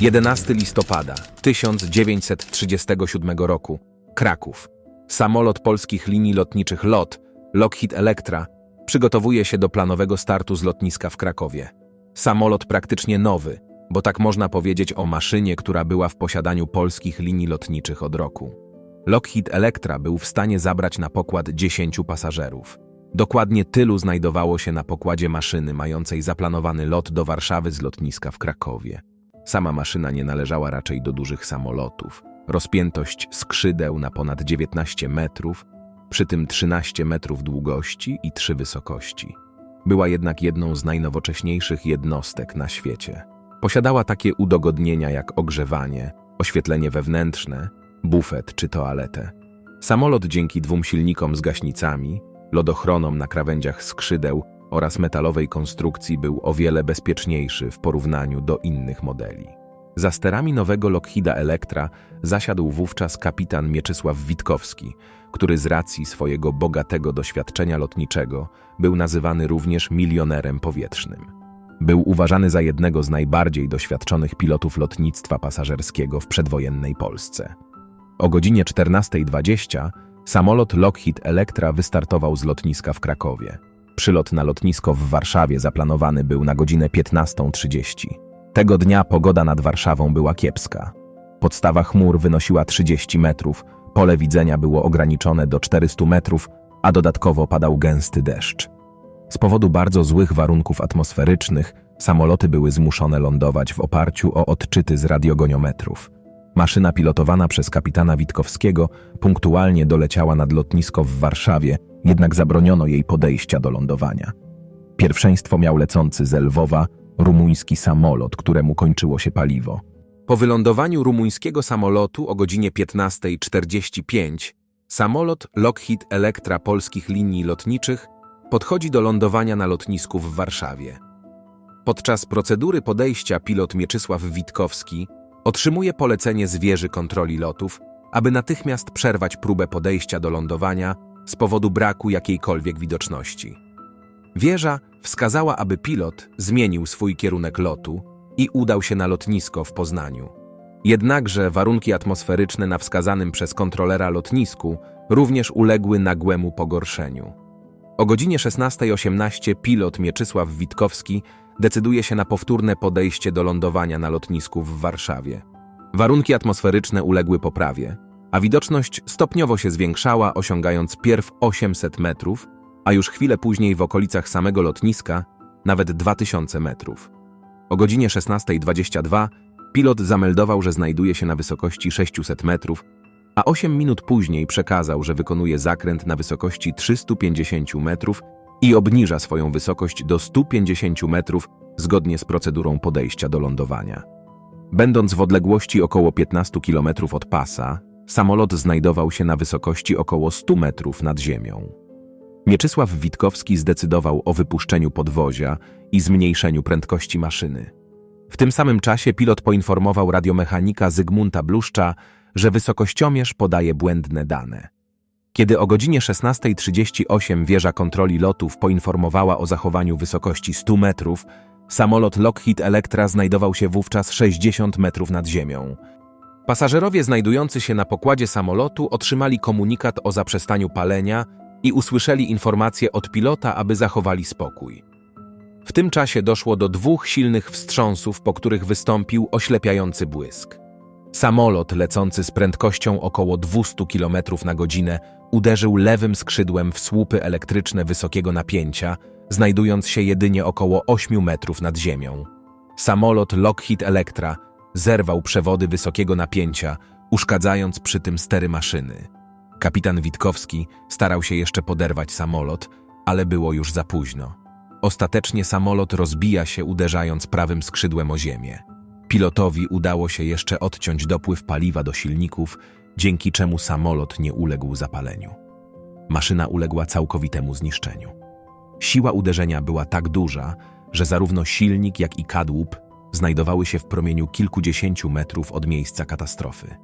11 listopada 1937 roku. Kraków. Samolot polskich linii lotniczych LOT, Lockheed Electra, przygotowuje się do planowego startu z lotniska w Krakowie. Samolot praktycznie nowy, bo tak można powiedzieć o maszynie, która była w posiadaniu polskich linii lotniczych od roku. Lockheed Electra był w stanie zabrać na pokład 10 pasażerów. Dokładnie tylu znajdowało się na pokładzie maszyny mającej zaplanowany lot do Warszawy z lotniska w Krakowie. Sama maszyna nie należała raczej do dużych samolotów. Rozpiętość skrzydeł na ponad 19 metrów, przy tym 13 metrów długości i 3 wysokości. Była jednak jedną z najnowocześniejszych jednostek na świecie. Posiadała takie udogodnienia jak ogrzewanie, oświetlenie wewnętrzne, bufet czy toaletę. Samolot dzięki dwóm silnikom z gaśnicami, lodochronom na krawędziach skrzydeł oraz metalowej konstrukcji był o wiele bezpieczniejszy w porównaniu do innych modeli. Za sterami nowego Lockheeda Electra zasiadł wówczas kapitan Mieczysław Witkowski, który z racji swojego bogatego doświadczenia lotniczego był nazywany również milionerem powietrznym. Był uważany za jednego z najbardziej doświadczonych pilotów lotnictwa pasażerskiego w przedwojennej Polsce. O godzinie 14.20 samolot Lockheed Electra wystartował z lotniska w Krakowie. Przylot na lotnisko w Warszawie zaplanowany był na godzinę 15.30. Tego dnia pogoda nad Warszawą była kiepska. Podstawa chmur wynosiła 30 metrów, pole widzenia było ograniczone do 400 metrów, a dodatkowo padał gęsty deszcz. Z powodu bardzo złych warunków atmosferycznych samoloty były zmuszone lądować w oparciu o odczyty z radiogoniometrów. Maszyna pilotowana przez kapitana Witkowskiego punktualnie doleciała nad lotnisko w Warszawie, jednak zabroniono jej podejścia do lądowania. Pierwszeństwo miał lecący z Lwowa rumuński samolot, któremu kończyło się paliwo. Po wylądowaniu rumuńskiego samolotu o godzinie 15.45 samolot Lockheed Electra polskich linii lotniczych podchodzi do lądowania na lotnisku w Warszawie. Podczas procedury podejścia pilot Mieczysław Witkowski otrzymuje polecenie z wieży kontroli lotów, aby natychmiast przerwać próbę podejścia do lądowania z powodu braku jakiejkolwiek widoczności. Wieża wskazała, aby pilot zmienił swój kierunek lotu i udał się na lotnisko w Poznaniu. Jednakże warunki atmosferyczne na wskazanym przez kontrolera lotnisku również uległy nagłemu pogorszeniu. O godzinie 16.18 pilot Mieczysław Witkowski decyduje się na powtórne podejście do lądowania na lotnisku w Warszawie. Warunki atmosferyczne uległy poprawie, a widoczność stopniowo się zwiększała, osiągając pierw 800 metrów, a już chwilę później w okolicach samego lotniska nawet 2000 metrów. O godzinie 16.22 pilot zameldował, że znajduje się na wysokości 600 metrów, a 8 minut później przekazał, że wykonuje zakręt na wysokości 350 metrów i obniża swoją wysokość do 150 metrów zgodnie z procedurą podejścia do lądowania. Będąc w odległości około 15 km od pasa, samolot znajdował się na wysokości około 100 metrów nad ziemią. Mieczysław Witkowski zdecydował o wypuszczeniu podwozia i zmniejszeniu prędkości maszyny. W tym samym czasie pilot poinformował radiomechanika Zygmunta Bluszcza, że wysokościomierz podaje błędne dane. Kiedy o godzinie 16.38 wieża kontroli lotów poinformowała o zachowaniu wysokości 100 metrów, samolot Lockheed Electra znajdował się wówczas 60 metrów nad ziemią. Pasażerowie znajdujący się na pokładzie samolotu otrzymali komunikat o zaprzestaniu palenia i usłyszeli informację od pilota, aby zachowali spokój. W tym czasie doszło do dwóch silnych wstrząsów, po których wystąpił oślepiający błysk. Samolot lecący z prędkością około 200 km na godzinę uderzył lewym skrzydłem w słupy elektryczne wysokiego napięcia, znajdując się jedynie około 8 metrów nad ziemią. Samolot Lockheed Electra zerwał przewody wysokiego napięcia, uszkadzając przy tym stery maszyny. Kapitan Witkowski starał się jeszcze poderwać samolot, ale było już za późno. Ostatecznie samolot rozbija się, uderzając prawym skrzydłem o ziemię. Pilotowi udało się jeszcze odciąć dopływ paliwa do silników, dzięki czemu samolot nie uległ zapaleniu. Maszyna uległa całkowitemu zniszczeniu. Siła uderzenia była tak duża, że zarówno silnik, jak i kadłub znajdowały się w promieniu kilkudziesięciu metrów od miejsca katastrofy.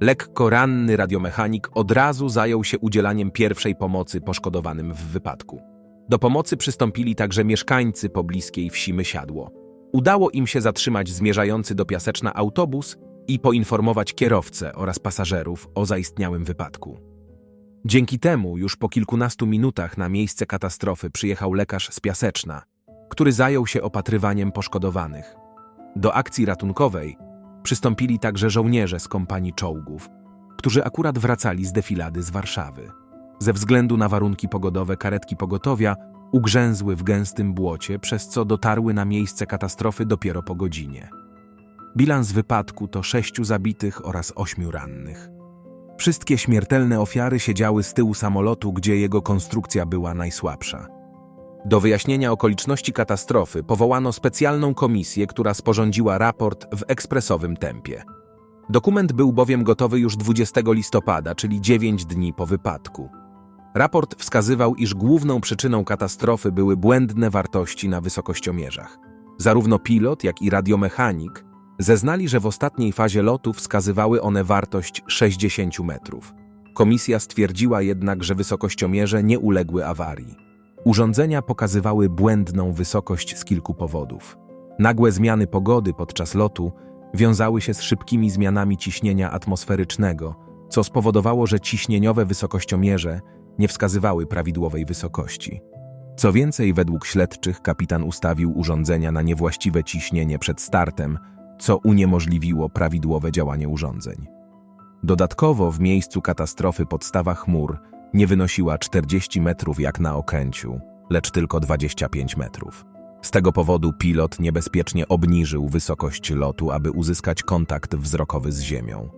Lekko ranny radiomechanik od razu zajął się udzielaniem pierwszej pomocy poszkodowanym w wypadku. Do pomocy przystąpili także mieszkańcy pobliskiej wsi Mysiadło. Udało im się zatrzymać zmierzający do Piaseczna autobus i poinformować kierowcę oraz pasażerów o zaistniałym wypadku. Dzięki temu już po kilkunastu minutach na miejsce katastrofy przyjechał lekarz z Piaseczna, który zajął się opatrywaniem poszkodowanych. Do akcji ratunkowej przystąpili także żołnierze z kompanii czołgów, którzy akurat wracali z defilady z Warszawy. Ze względu na warunki pogodowe karetki pogotowia ugrzęzły w gęstym błocie, przez co dotarły na miejsce katastrofy dopiero po godzinie. Bilans wypadku to sześciu zabitych oraz ośmiu rannych. Wszystkie śmiertelne ofiary siedziały z tyłu samolotu, gdzie jego konstrukcja była najsłabsza. Do wyjaśnienia okoliczności katastrofy powołano specjalną komisję, która sporządziła raport w ekspresowym tempie. Dokument był bowiem gotowy już 20 listopada, czyli 9 dni po wypadku. Raport wskazywał, iż główną przyczyną katastrofy były błędne wartości na wysokościomierzach. Zarówno pilot, jak i radiomechanik zeznali, że w ostatniej fazie lotu wskazywały one wartość 60 metrów. Komisja stwierdziła jednak, że wysokościomierze nie uległy awarii. Urządzenia pokazywały błędną wysokość z kilku powodów. Nagłe zmiany pogody podczas lotu wiązały się z szybkimi zmianami ciśnienia atmosferycznego, co spowodowało, że ciśnieniowe wysokościomierze nie wskazywały prawidłowej wysokości. Co więcej, według śledczych kapitan ustawił urządzenia na niewłaściwe ciśnienie przed startem, co uniemożliwiło prawidłowe działanie urządzeń. Dodatkowo w miejscu katastrofy podstawa chmur nie wynosiła 40 metrów jak na Okęciu, lecz tylko 25 metrów. Z tego powodu pilot niebezpiecznie obniżył wysokość lotu, aby uzyskać kontakt wzrokowy z ziemią.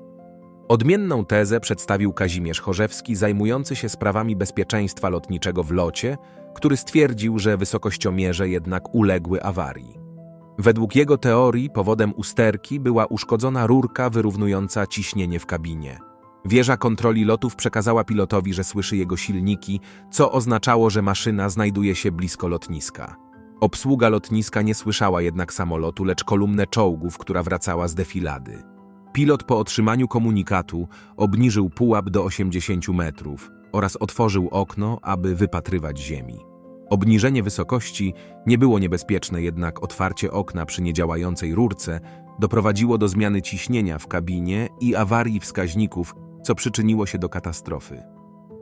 Odmienną tezę przedstawił Kazimierz Chorzewski, zajmujący się sprawami bezpieczeństwa lotniczego w locie, który stwierdził, że wysokościomierze jednak uległy awarii. Według jego teorii powodem usterki była uszkodzona rurka wyrównująca ciśnienie w kabinie. Wieża kontroli lotów przekazała pilotowi, że słyszy jego silniki, co oznaczało, że maszyna znajduje się blisko lotniska. Obsługa lotniska nie słyszała jednak samolotu, lecz kolumnę czołgów, która wracała z defilady. Pilot po otrzymaniu komunikatu obniżył pułap do 80 metrów oraz otworzył okno, aby wypatrywać ziemi. Obniżenie wysokości nie było niebezpieczne, jednak otwarcie okna przy niedziałającej rurce doprowadziło do zmiany ciśnienia w kabinie i awarii wskaźników, co przyczyniło się do katastrofy.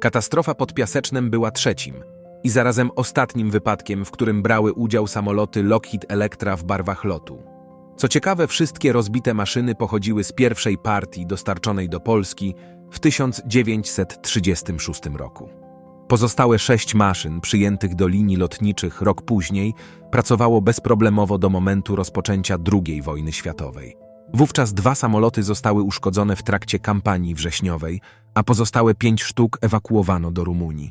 Katastrofa pod Piasecznem była trzecim i zarazem ostatnim wypadkiem, w którym brały udział samoloty Lockheed Electra w barwach lotu. Co ciekawe, wszystkie rozbite maszyny pochodziły z pierwszej partii dostarczonej do Polski w 1936 roku. Pozostałe sześć maszyn przyjętych do linii lotniczych rok później pracowało bezproblemowo do momentu rozpoczęcia II wojny światowej. Wówczas dwa samoloty zostały uszkodzone w trakcie kampanii wrześniowej, a pozostałe pięć sztuk ewakuowano do Rumunii.